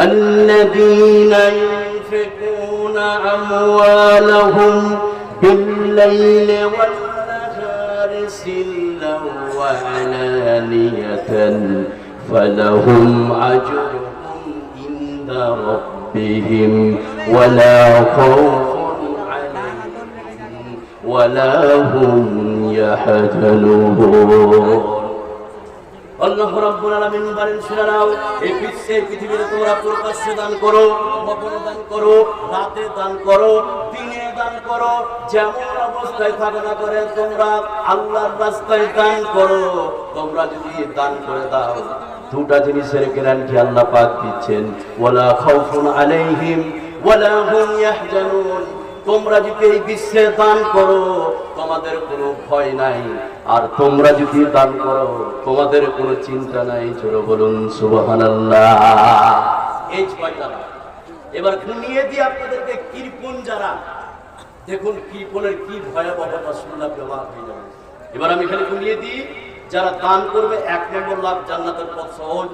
الذين ينفقون أموالهم بالليل والنهار سلا وعلانية فلهم أجرهم عند ربهم ولا خوف عليهم ولا هم يحزنون. আল্লাহ রাব্বুল আলামিন বলেন শুনাও এই বিশ্বে পৃথিবীতে তোমরা প্রকাশ্যে দান করো, গোপনে দান করো, রাতে দান করো, দিনে দান করো, যেমন অবস্থায় থাকো না করে, তোমরা আল্লাহর রাস্তায় দান করো। তোমরা যদি দান করে দাও, দুটা জিনিসের গ্যারান্টি আল্লাহ পাক দিচ্ছেন। ওয়ালা খাউফুন আলাইহিম, ওয়ালা হুম ইয়াহজানুন। তোমরা যদি এই বিশ্বে দান করো, তোমাদের কোনো ভয় নাই। আর তোমরা যদি দান করো, তোমাদের কোনো চিন্তা নাই। চলো বলুন, সুবহানাল্লাহ। এই ছয়টা এবার ঘুমিয়ে দিয়ে আপনাদেরকে কৃপণ যারা দেখুন কৃপণের কি ভয়াবহতা শুনলাম ব্যবহার হয়ে যাবে। এবার আমি এখানে ঘুমিয়ে দিই। যারা দান করবে, এক নম্বর লাভ জান্নাতের পথ সহজ।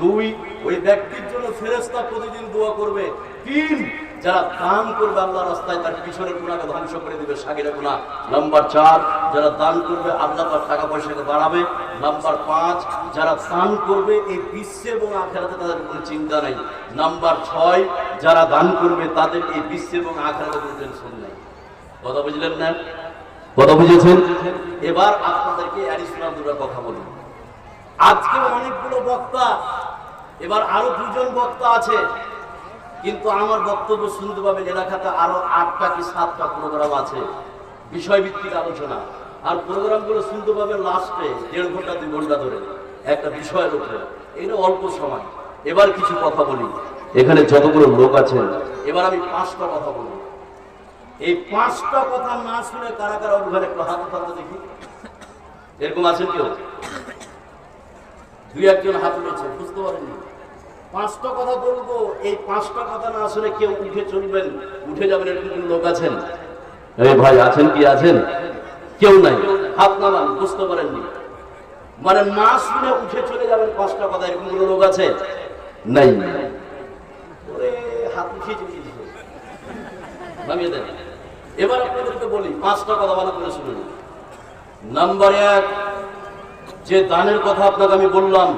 দুই, ওই ব্যক্তির জন্য ফেরেস্তা প্রতিদিন দোয়া করবে। তিন যারা দান করবে আল্লাহ রাস্তায়, তার পিছনের গুণাকে ধ্বংস করে দিবে সাগিরা গুণা নাম্বার চার, যারা দান করবে, আল্লাহ তার টাকা পয়সাকে বাড়াবে। নাম্বার পাঁচ, যারা দান করবে, এই বিশ্বে এবং আখেরাতে তাদের কোনো চিন্তা নেই। নাম্বার ছয়, যারা দান করবে, তাদের এই বিশ্বে এবং আখেরাতে কোনো টেনশন নেই। কথা বুঝলেন না? কথা বুঝেছেন? এবার আপনাদেরকে অ্যাডিশনাল দুটো কথা বলি। আজকে অনেকগুলো বক্তা, এবার আরও দুজন বক্তা আছে। কিন্তু আমার বক্তব্য শুনতে পাবেন এলাকাতে আরও আটটা কি সাতটা প্রোগ্রাম আছে। বিষয়ভিত্তিক আলোচনা। আর প্রোগ্রামগুলো শুনতে পাবেন লাস্টে দেড় ঘণ্টা, দুই ঘণ্টা ধরে। একটা বিষয়ের উপরে। এটা অল্প সময়। এবার কিছু কথা বলি। এখানে যতগুলো লোক আছেন, এবার আমি পাঁচটা কথা বলি। এই পাঁচটা কথা না শুনে কারা কারা ওখানে একটু হাত উঠাতে দেখি? এরকম আছেন কেউ? দুই একজন হাত উঠেছে, বুঝতে পারেননি? পাঁচটা কথা বলব। এই পাঁচটা কথা না শুনে কেউ উঠে চলবেন, উঠে যাবেন এরকম লোক আছেন? এই ভাই, আছেন কি? আছেন? কেউ নাই। হাত নামান, বুঝতে পারেননি। মানে না শুনে উঠে চলে যাবেন পাঁচটা কথা, এরকম লোক আছে? নাই। হাত উঠিয়ে। নামিয়ে এবার আপনাদেরকে বলি, পাঁচটা কথা ভালো করে শুনুন। নাম্বার এক, যে দানের কথা আপনাকে আমি বললাম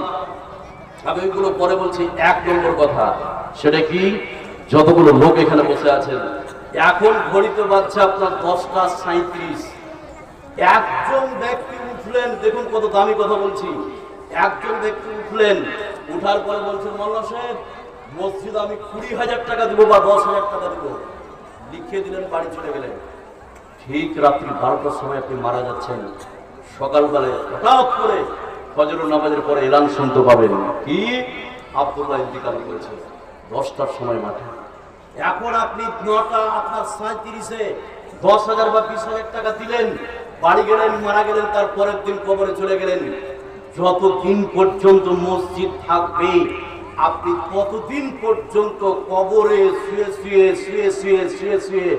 আমি পরে বলছি, এক নম্বর কথা, সেটা কি? যতগুলো লোক এখানে বসে আছেন, এখন ঘড়িতে বাজছে আপনার দশটা সাঁত্রিশ একজন ব্যক্তি উঠলেন, দেখুন কত দামি কথা বলছি, একজন ব্যক্তি উঠলেন, উঠার পরে বলছেন, মোল্লা সাহেব, মসজিদ আমি কুড়ি হাজার টাকা দিব বা দশ হাজার টাকা দিব। লিখিয়ে দিলেন, বাড়ি চলে গেলেন। ঠিক রাত্রি বারোটার সময় আপনি মারা যাচ্ছেন। সকালবেলায় হঠাৎ করে ফজর নামাজের পরে এলান শুনতে পাবেন। কি? আব্দুল্লাহ ইন্তিকাল করেছে দশটার সময় মাঠে। এখন আপনি নটা, আপনার সাঁত্রিশে দশ হাজার বা বিশ হাজার টাকা দিলেন, বাড়ি গেলেন, মারা গেলেন, তার পরের দিন কবরে চলে গেলেন। যতদিন পর্যন্ত মসজিদ থাকবে, আপনি ততদিন পর্যন্ত কবরে শুয়ে শুয়ে শুয়ে শুয়ে শুয়ে শুয়ে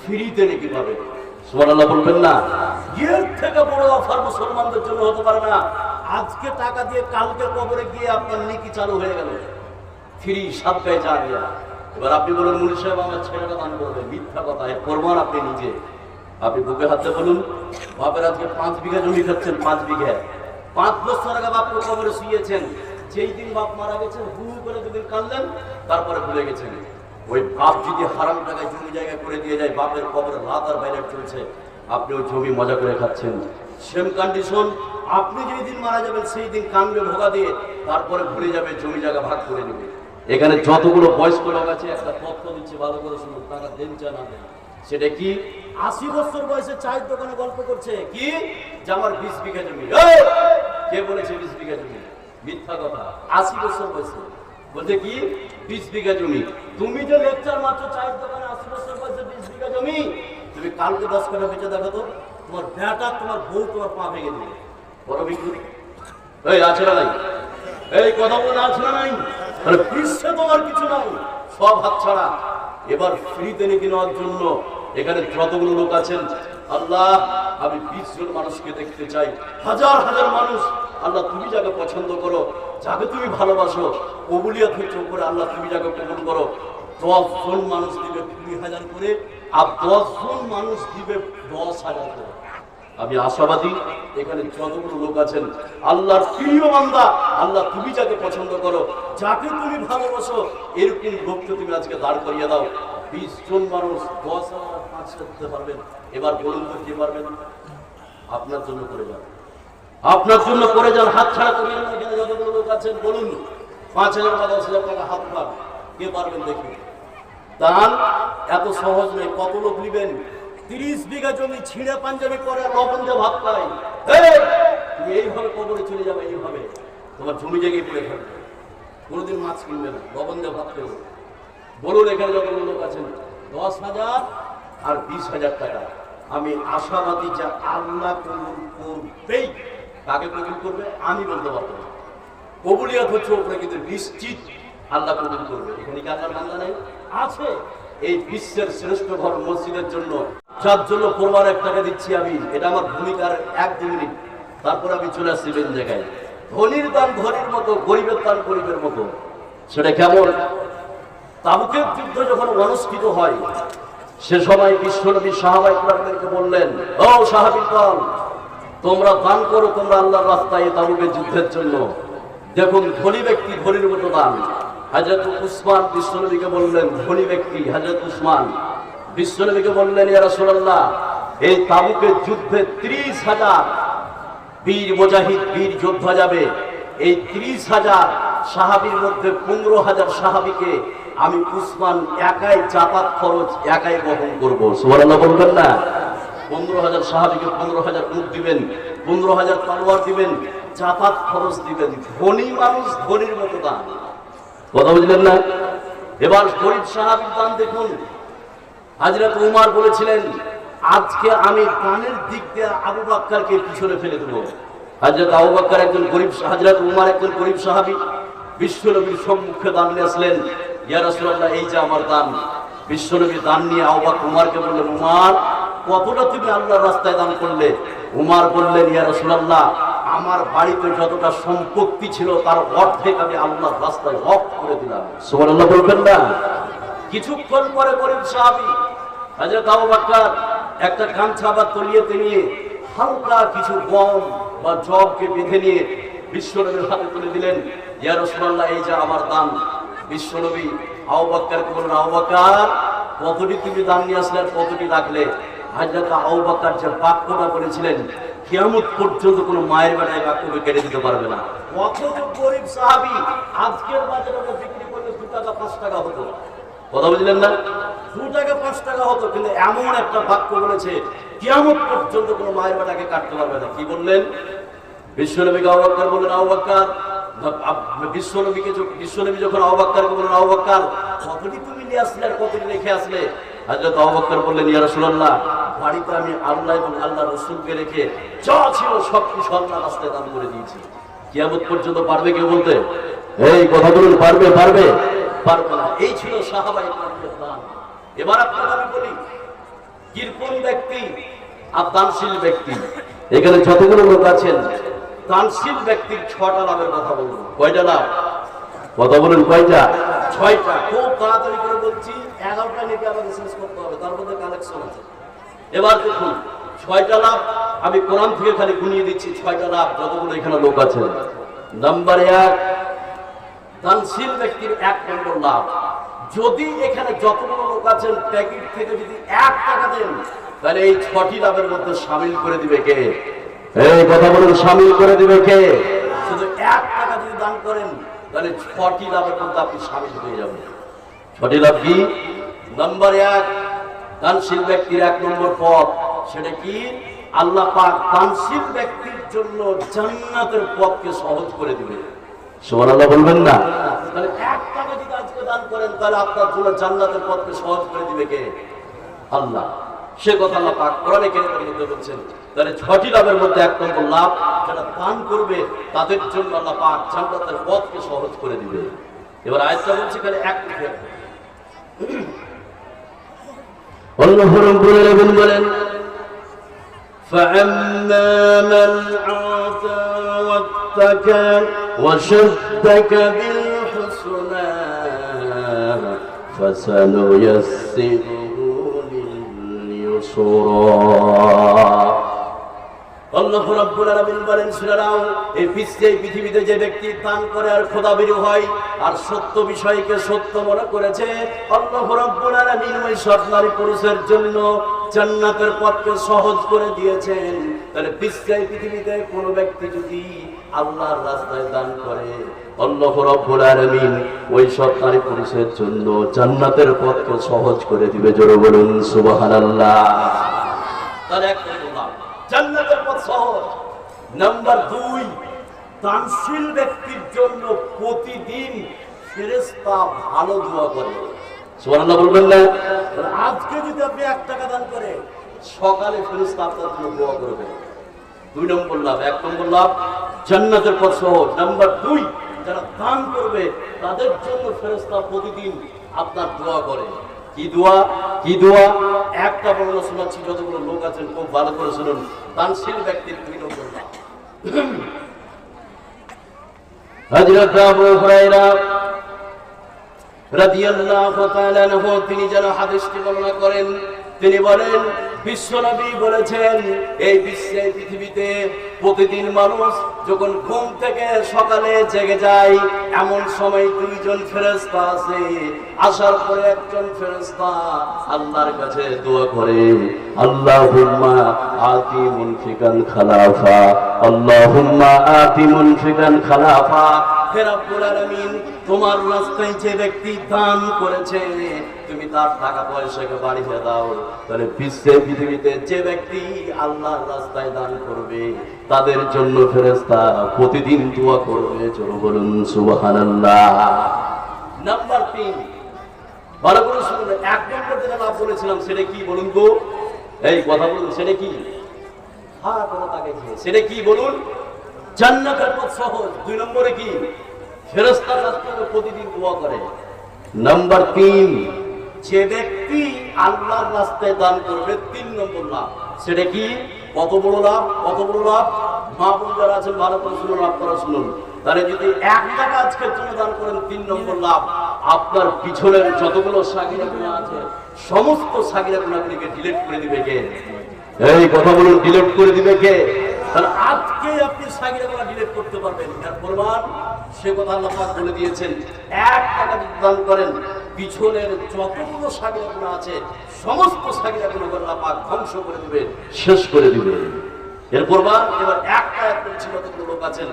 ফ্রিতে নাকি পাবেন। সুবহানাল্লাহ বলবেন না। এর থেকে বড় অফার মুসলমানদের জন্য হতে পারে না। আজকে টাকা দিয়ে কালকে কবরে গিয়ে আপনার নেকি চালু হয়ে গেল। ফ্রি সাতটায় যা দিয়া এবার আপনি বলুন মুনি সাহেব, আমার ছেলেটা দান করবে। মিথ্যা কথা, এর প্রমাণ আপনি নিজে। আপনি বুকে হাতে বলুন, বাপের আজকে পাঁচ বিঘা জমি খাচ্ছেন, পাঁচ বিঘা। পাঁচ বছর আগে বাপকে কবরে শুয়েছেন। যেই দিন বাপ মারা গেছেন, হু হু করে দুদিন কাঁদলেন, তারপরে ভুলে গেছেন। ওই বাপ যদি হারাম টাকায় জমি জায়গা করে দিয়ে যায়, বাপের কবরে রাত আর বাইরে চলছে। আপনি ওই জমি মজা করে খাচ্ছেন। সেম কন্ডিশন আপনি যেই দিন মারা যাবেন সেই দিন কানবে ভোগা দিয়ে তারপরে ভুলে যাবে জমি জায়গা ভাগ করে নেবে। এখানে যতগুলো বয়স্ক লোক আছে একটা তথ্য দিচ্ছে ভালো করে শুনুন টাকা দেন চা না দেন। সেটা কি? আশি বছর বয়সে চায়ের দোকানে গল্প করছে। কি? যে আমার বিশ বিঘা জমি। কে বলেছে বিশ বিঘা জমি? মিথ্যা কথা। আশি বছর বয়সে। বলছে কি? বিশ বিঘা জমি। তুমি যে লেকচার মাত্র চায়ের দোকানে আশি বছর বয়সে বিশ বিঘা জমি তুমি কালকে দশ কাটা বেঁচে দেখো তো তোমার বেটা তোমার বউ তোমার পা ভেঙে দিবে। এখানে যতগুলো লোক আছেন, আল্লাহ, আমি বিশ জন মানুষকে দেখতে চাই। হাজার হাজার মানুষ। আল্লাহ, তুমি যাকে পছন্দ করো, যাকে তুমি ভালোবাসো, কবুলিয়াত হচ্ছে উপরে, আল্লাহ, তুমি যাকে কবুল করো। দশ জন মানুষ দিবে কুড়ি হাজার করে, আর দশ জন মানুষ দিবে দশ হাজার করে। আমি আশাবাদী, এখানে যতগুলো লোক আছেন, আল্লাহর প্রিয় বান্দা, আল্লাহ তুমি যাকে পছন্দ করো, যাকে তুমি ভালোবাসো, এরকম লোককে তুমি আজকে দাঁড় করিয়ে দাও। বিশ জন মানুষ দশ হাজার পাঁচ দিতে পারবেন। এবার বলুন তো কে পারবেন আপনার জন্য করে যান। আপনার জন্য করে যান, হাত ছাড়া করিয়ে এখানে যতগুলো লোক আছেন, বলুন। পাঁচ হাজার বা দশ হাজার টাকা হাত পান। কে পারবেন দেখুন। দান এত সহজ নয়। কত লোক নিবেন? তিরিশ বিঘা জমি ছিঁড়ে পাঞ্জাবি করে লবণ দিয়ে ভাত পাই তুমি এইভাবে কবরে চলে যাবে এইভাবে। তোমার জমি জায়গায় পড়ে থাকবে। কোনোদিন মাছ কিনবে না। লবণ দিয়ে ভাত খেয়ে বলুন এখানে যত লোক আছেন দশ হাজার আর বিশ হাজার টাকা। আমি আশাবাদী যা আল্লাহ কবুল করবেই। কাকে কবুল করবে? আমি বলতে পারব না। কবুলিয়াত হচ্ছে ওপরে কিন্তু নিশ্চিত আল্লাহ কবুল করবে। এখানে কি আল্লাহর বান্দা নেই? আছে। এই বিশ্বের শ্রেষ্ঠ ঘর মসজিদের জন্য যার জন্য পরিবার এক টাকা দিচ্ছি আমি, এটা আমার ভূমিকার এক দু তারপর আমি চলে আসছি বেন জায়গায়। ধনির দান ধনির মতো, গরিবের দান গরিবের মতো। সেটা কেমন? তাবুকের যুদ্ধ যখন অনুষ্ঠিত হয়, সে সময় বিশ্বনবী সাহাবাই কোরআনদেরকে বললেন, ও সাহাবির দল তোমরা দান করো, তোমরা আল্লাহর রাস্তায় তাবুকের যুদ্ধের জন্য। দেখুন, ধনী ব্যক্তি ধনীর মতো দান। হাজরত উসমান বিশ্বনবীকে বললেন, ধনী ব্যক্তি, হাজরত উসমান বিশ্বনবীকে বললেন, ইয়া রাসূলুল্লাহ এই তাবুকের যুদ্ধে ত্রিশ হাজার বীর মোজাহিদ, বীর যোদ্ধা যাবে। এই ত্রিশ হাজার সাহাবির মধ্যে পনেরো হাজার সাহাবিকে আমি উসমান একাই যাতায়াত খরচ একাই বহন করব। সুবহানাল্লাহ বলবেন না। পনেরো হাজার সাহাবিকে পনেরো হাজার উট দিবেন, পনেরো হাজার তলোয়ার দিবেন চাপাত খরচ দিবেন। ধনী মানুষ ধনীর মতো দান কথা বুঝলেন না? এবার গরিব সাহাবির দান দেখুন হাজরত উমার বলেছিলেন, আজকে আমি দানের দিক দিয়ে আবু বাক্কারকে পিছনে ফেলে দেবো। হাজরত আবু বাক্কার একজন গরিব হাজরত উমার একজন গরিব সাহাবি, বিশ্বনবীর সম্মুখে দান নিয়ে আসলেন, ইয়া রাসূলুল্লাহ, এই যে আমার দান। বিশ্বনবী দান নিয়ে আবু উমারকে বললেন, উমার, কতটা তুমি আল্লাহর রাস্তায় দান করলে? উমার বললেন, ইয়া রাসূলুল্লাহ, আমার বাড়িতে যতটা সম্পত্তি ছিল তার অর্ধেক আমি আল্লাহর রাস্তায় হক করে দিলাম। সুবহানাল্লাহ বলবেন না। কিছুক্ষণ পরে গরিব সাহাবি হাজরত আবু বকর একটা গামছা বা তলিয়েতে নিয়ে হালকা কিছু গম বা জবকে বেঁধে নিয়ে বিশ্বনবীর হাতে তুলে দিলেন। ইয়া রাসূলুল্লাহ, এই যে আমার দান। বিশ্বনবী, আবু বকরকে বললেন, আবু কতটি তুমি দান নিয়ে আসলে আর কতটি রাখলে হাজরত আবু যে বাক্যটা বলেছিলেন, কিয়ামত পর্যন্ত কোনো মায়ের বেলায় বাক্যকে কেড়ে দিতে পারবে না। অথচ গরিব সাহাবি আজকের বাজারে বিক্রি করলে দু টাকা, পাঁচ টাকা হতো। কথা বুঝলেন না? দু টাকা পাঁচ টাকা হতো, কিন্তু এমন একটা বাক্য বলেছে, কিয়ামত পর্যন্ত কোনো মায়ের বেটাকে কাটতে পারবে না। কি বললেন? বিশ্বনবীকে অবাক্কার বললেন অবাক্কার বিশ্বনবীকে বিশ্বনবী যখন অবাক্কারকে বললেন অবাক্কার কতটি তুমি নিয়ে আসলে আর কতটি রেখে আসলে? হাজরত অবাক্কার বললেন, ইয়া রাসূলুল্লাহ, বাড়িতে আমি আল্লাহ এবং আল্লাহ রসুলকে রেখে যা ছিল সব কিছু আল্লাহ রাস্তায় দান করে দিয়েছি। কিয়ামত পর্যন্ত পারবে কেউ বলতে? এই কথা বলুন পারবে পারবে? পারবে না এই ছিল সাহাবাই এবার আপনাকে আমি বলি কৃপণ ব্যক্তি? আর দানশীল ব্যক্তি। এখানে যতগুলো লোক আছেন দানশীল ব্যক্তির ছটা কথা কয়টা কথা কয়টা? ছয়টা। খুব তাড়াতাড়ি করে বলছি, এগারোটা নিতে আমাদের শেষ করতে হবে, তার মধ্যে কালেকশন আছে। এবার দেখুন, ছয়টা লাভ আমি কোরআন থেকে খালি গুনিয়ে দিচ্ছি, ছয়টা লাভ যতগুলো এখানে লোক আছেন। নাম্বার এক দানশীল ব্যক্তির এক নম্বর লাভ। যদি এখানে যতগুলো লোক আছেন, প্যাকেট থেকে যদি এক টাকা দেন, তাহলে এই ছটি লাভের মধ্যে সামিল করে দিবে কে? এই কথা বলুন, সামিল করে দিবে কে? শুধু এক টাকা যদি দান করেন, তাহলে ছটি লাভের মধ্যে আপনি সামিল হয়ে যাবেন। ছটি লাভ কি? নাম্বার এক, দানশীল ব্যক্তির এক নম্বর পথ, সেটা কি? আল্লাহ পাক দানশীল ব্যক্তির জন্য জান্নাতের পথকে সহজ করে দিবে। সুবহানাল্লাহ বলবেন না তাহলে এক টাকা যদি আজকে দান করেন তাহলে আপনার জন্য জান্নাতের পথকে সহজ করে দিবে কে আল্লাহ সে কথা আল্লাহ পাক কোরআনে কারীমের মধ্যে বলছেন তাহলে ছটি লাভের মধ্যে এক নম্বর লাভ যারা দান করবে তাদের জন্য আল্লাহ পাক জান্নাতের পথকে সহজ করে দিবে এবার আয়াতটা বলছে এখানে এক মিনিট আল্লাহ রাব্বুল আলামিন বলেন فأما من عاطى واتقى خلقتك وشدك بالحسنى فسنيسره لليسرى আল্লাহ রাব্বুল আলামিন বলেন শুনাও এই বিশ্বে এই পৃথিবীতে যে ব্যক্তি দান করে আর খোদাবিরু হয় আর সত্য বিষয়কে সত্য মনে করেছে আল্লাহ রাব্বুল আলামিন ওই সব নারী পুরুষের জন্য জান্নাতের পথকে সহজ করে দিয়েছেন তাহলে বিশ্বে এই পৃথিবীতে কোনো ব্যক্তি যদি আল্লাহর রাস্তায় দান করে। আল্লাহ আলামিন ওই সব নারী পুরুষের জন্য জান্নাতের পথকে সহজ করে দিবে, জোরে বলুন, সুবহানাল্লাহ। তার এক জান্নাতের পথ সহজ। নাম্বার দুই দানশীল ব্যক্তির জন্য প্রতিদিন ফেরেশতা ভালো দোয়া করে। সুবহানাল্লাহ বলবেন না? আজকে যদি আপনি এক টাকা দান করে, সকালে ফেরেশতা আপনার জন্য দোয়া করবে দুই নম্বর লাভ, এক নম্বর লাভ, জান্নাতের পথ সহজ নাম্বার দুই, যারা দান করবে, তাদের জন্য ফেরেশতা প্রতিদিন আপনার দোয়া করে। কি দোয়া? কি দোয়া? একটা বর্ণনা শোনাচ্ছি, যতগুলো লোক আছেন, খুব ভালো করে শুনুন। দানশীল ব্যক্তির দুই নম্বর লাভ। তিনি যেন হাদিসটি বর্ণনা করেন, তিনি বলেন বিশ্বনবী বলেছেন, এই বিশ্বে পৃথিবীতে প্রতিদিন মানুষ যখন ঘুম থেকে সকালে জেগে যায়, এমন সময় দুইজন ফেরেশতা আছে আসার পরে একজন ফেরেশতা আল্লাহর কাছে দোয়া করে, আল্লাহুম্মা আতি মুনফিকান খালাফা, আল্লাহুম্মা আতি মুনফিকান খালাফা, হে রব্বুল তোমার রাস্তায় যে ব্যক্তি দান করেছে, তুমি তার টাকা পয়সাকে বাড়িয়ে দাও। তাহলে বিশ্বে, পৃথিবীতে যে ব্যক্তি আল্লাহর রাস্তায় দান করবে, তাদের জন্য ফেরেশতা প্রতিদিন দোয়া করবে চলো বলুন, সুবহানাল্লাহ। নাম্বার তিন। ভালো করে শুনুন, এক নম্বর যেটা লাভ বলেছিলাম, সেটা কি বলুন তো এই কথা বলুন, সেটা কি? হ্যাঁ কোনো তাকে সেটা কি বলুন? জান্নাতের পথ সহজ, দুই নম্বরে কি? প্রতিদিন দোয়া করে। নাম্বার তিন, যে ব্যক্তি আল্লাহর রাস্তায় দান করবে, তিন নম্বর লাভ। সেটা কি? কত বড় লাভ? কত বড় লাভ? মা বোন যারা আছেন, ভালো করে শুনুন আপনারা শুনুন। তাহলে যদি এক টাকা আজকের জন্য দান করেন, তিন নম্বর লাভ। আপনার পিছনের যতগুলো সাগিরা গুণা আছে, সমস্ত সাগিরা গুণাগুলিকে ডিলিট করে দিবে কে? এই কথা বলুন ডিলিট করে দিবে কে? তাহলে আজকে আপনি সাগিরা গুণা ডিলিট করতে পারবেন। এর প্রমাণ সে কথা আল্লাহ বলে দিয়েছেন। এক টাকা যদি দান করেন, পিছনের যতগুলো সাগিরা গুণা আছে, সমস্ত সাগিরা গুণা আল্লাহ পাক ধ্বংস করে দিবে, শেষ করে দিবে। এর প্রমাণ, এবার একটা এক করছি কতগুলো লোক আছেন,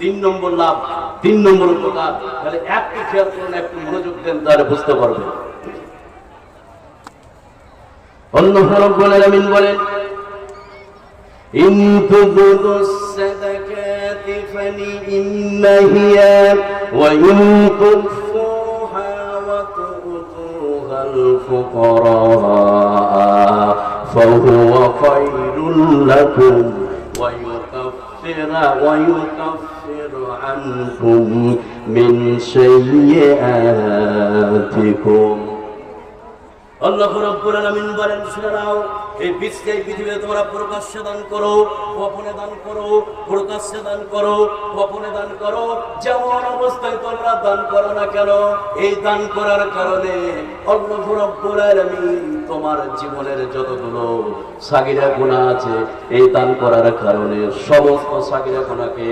তিন নম্বর লাভ, তিন নম্বর উপকার। তাহলে একটু খেয়াল করুন, একটু মনোযোগ দেন, তাহলে বুঝতে পারবেন। অন্য রব্বুল আলামিন বলেন إن تبدوا الصدقات فنئم هي وإن تخفوها وتؤتوها الفقراء فهو خير لكم ويكفر ويكفر عنكم من سيئاتكم الله رب العالمين بارك এই বিশ্বে এই পৃথিবীতে তোমরা প্রকাশ্যে দান করো, গোপনে দান করো, প্রকাশ্যে দান করো, গোপনে দান করো। যেমন অবস্থায় তোমরা দান করো না কেন, এই দান করার কারণে আল্লাহ তোমার জীবনের যতগুলো সাগিরা গুনাহ আছে, এই দান করার কারণে সমস্ত সাগিরা গুনাহকে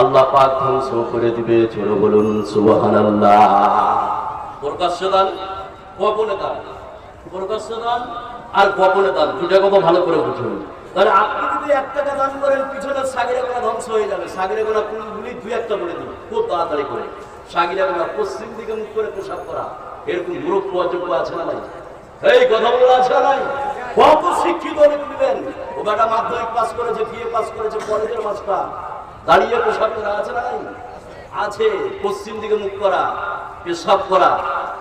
আল্লাহ পাক ধ্বংস করে দিবে। চলো বলুন, সুবহানাল্লাহ। প্রকাশ্যে দান, গোপনে দান। প্রকাশ্য দান আর গোপনে দান, দুটা কথা ভালো করে বুঝুন তাহলে আপনি যদি এক টাকা দান করেন পিছনে সাগিরা গোনা ধ্বংস হয়ে যাবে। সাগিরা গোনা কোনগুলি দুই একটা বলে দিন খুব তাড়াতাড়ি করে। সাগিরা গোনা পশ্চিম দিকে মুখ করে প্রসাব করা। এরকম মূরখ অযোগ্য আছে না নাই? এই কথা বলে আছে নাই? কত শিক্ষিত অনেক দিবেন ও বেটা মাধ্যমিক পাস করেছে বিএ পাস করেছে, কলেজের মাস্টার। দাঁড়িয়ে প্রসাব করা আছে না নাই? আছে, পশ্চিম দিকে মুখ করা, পেশাব করা।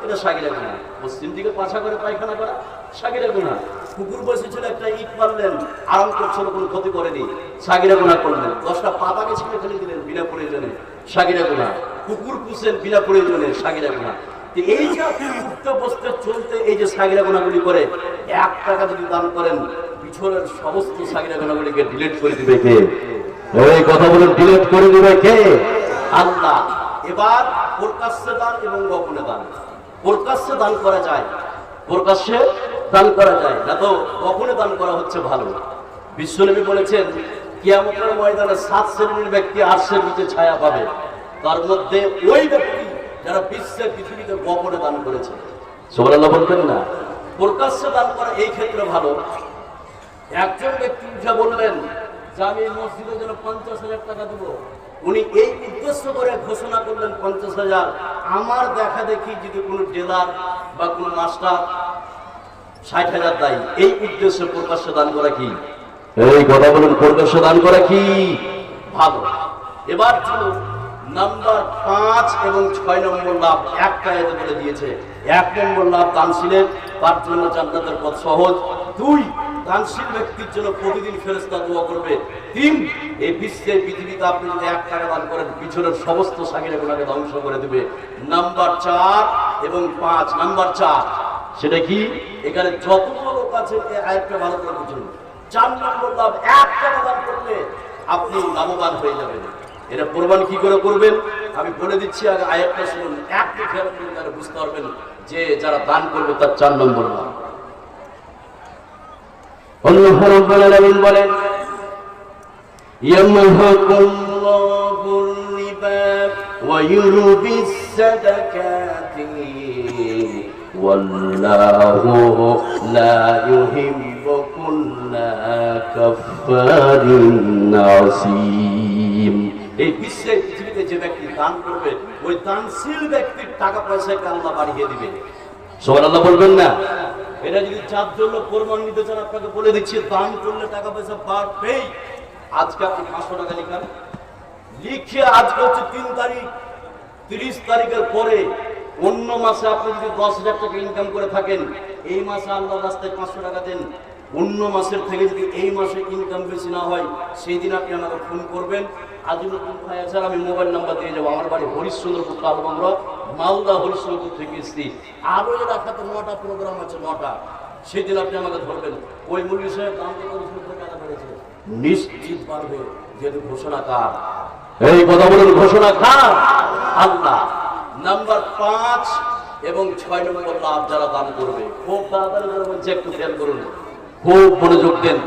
এটা সাগিরা পশ্চিম দিকে পাছা করে পায়খানা করা। সাগিরা গুণা। কুকুর বসেছিল একটা ইট মারলেন আরাম করছিল কোনো ক্ষতি করেনি। সাগিরা গুণা করলেন। দশটা পাতাকে ছিঁড়ে ফেলে দিলেন বিনা প্রয়োজনে। সাগিরা গুণা। কুকুর পুষেন বিনা প্রয়োজনে সাগিরা গুণা। এই যে আপনি উঠতে চলতে এই যে সাগিরা গুণাগুলি করে, এক টাকা যদি দান করেন, পিছনের সমস্ত সাগিরা গুণাগুলিকে ডিলিট করে দিবে কে? এই কথা বলে ডিলেট করে দিবে কে? আল্লাহ। এবার প্রকাশ্যে দান এবং গোপনে দান। প্রকাশ্যে দান করা যায়। প্রকাশ্যে দান করা যায় না তো গোপনে দান করা হচ্ছে ভালো বিশ্বনবী বলেছেন, কিয়ামতের ময়দানে সাত শ্রেণির ব্যক্তি আটশের নিচে ছায়া পাবে। তার মধ্যে ওই ব্যক্তি যারা বিশ্বের পৃথিবীতে গোপনে দান করেছে। সোমাল্লাহ বলবেন না। প্রকাশ্যে দান করা এই ক্ষেত্রে ভালো। একজন ব্যক্তি উঠে বললেন, যে আমি মসজিদের জন্য পঞ্চাশ হাজার টাকা দেবো। উনি এই উদ্দেশ্য করে ঘোষণা করলেন, পঞ্চাশ হাজার আমার দেখা দেখি যদি কোনো জেলার বা কোনো মাস্টার ষাট হাজার দায়ী। এই উদ্দেশ্যে প্রকাশ্য দান করা কি? এই কথা বলুন প্রকাশ্য দান করা কি? ভালো। এবার নাম্বার পাঁচ এবং ছয় নম্বর লাভ একটা এতে বলে দিয়েছে। এক নম্বর লাভ দানশীলের তার জন্য জান্নাতের পথ সহজ। দুই দানশীল ব্যক্তির জন্য প্রতিদিন ফেরস্তা দোয়া করবে। তিন এই বিশ্বের পৃথিবীতে আপনি যদি এক টাকা দান করেন পিছনের সমস্ত সাকিরা গুণাকে ধ্বংস করে দেবে। নাম্বার চার এবং পাঁচ নাম্বার চার। সেটা কি? এখানে যতগুলো লোক আছে এই আয়াতটা ভালো করে বুঝুন। চার নম্বর লাভ এক টাকা করলে আপনি লাভবান হয়ে যাবেন। এটা প্রমাণ কি করে করবেন? আমি বলে দিচ্ছি আগে আয়াতটা শুনুন। একটু খেয়াল করুন তাহলে বুঝতে পারবেন যে যারা দান করবে তার চার নম্বর লাভ। রাব্বুল আলামিন বলেন ইয়ামহাকুল্লাহুর রিবা ওয়া ইউরবিস সাদাকাতি। ওয়াল্লাহু লা ইউহিব্বু কুল্লা কাফফারিন আসীম এই বিশ্বের পৃথিবীতে যে ব্যক্তি দান করবে ওই দানশীল ব্যক্তির টাকা পয়সাকে আল্লাহ বাড়িয়ে দিবে। সবার আল্লাহ বলবেন না? এটা যদি চার জন্য প্রমাণ নিতে চান আপনাকে বলে দিচ্ছি দান করলে টাকা পয়সা বাড়বেই। আজকে আপনি পাঁচশো টাকা লিখান লিখে আজকে হচ্ছে তিন তারিখ তিরিশ তারিখের পরে অন্য মাসে আপনি যদি দশ হাজার টাকা ইনকাম করে থাকেন, এই মাসে আল্লাহ রাস্তায় পাঁচশো টাকা দেন। অন্য মাসের থেকে যদি এই মাসে ইনকাম বেশি না হয়, সেই দিন আপনি আমাকে ফোন করবেন। আজিমুদ্দিন ভাই আছে, আমি মোবাইল নাম্বার দিয়ে যাব। আমার বাড়ি হরিশ্চন্দ্রপুর কালবাংলা মালদা হরিশ্চন্দ্রপুর থেকে এসছি। আরও এর তো নটা প্রোগ্রাম আছে, নটা। সেই দিন আপনি আমাকে ধরবেন। ওই মুরগি সাহেব দাম টাকা বেড়েছে। নিশ্চিত পারবে যেহেতু ঘোষণা কার। এই কথা বলুন, ঘোষণা কার? আল্লাহ। নাম্বার পাঁচ এবং ছয় নম্বর লাভ যারা দান করবে, খুব তাড়াতাড়ি যারা বলছে, একটু খেয়াল করুন। খুব মনোযোগ দেন।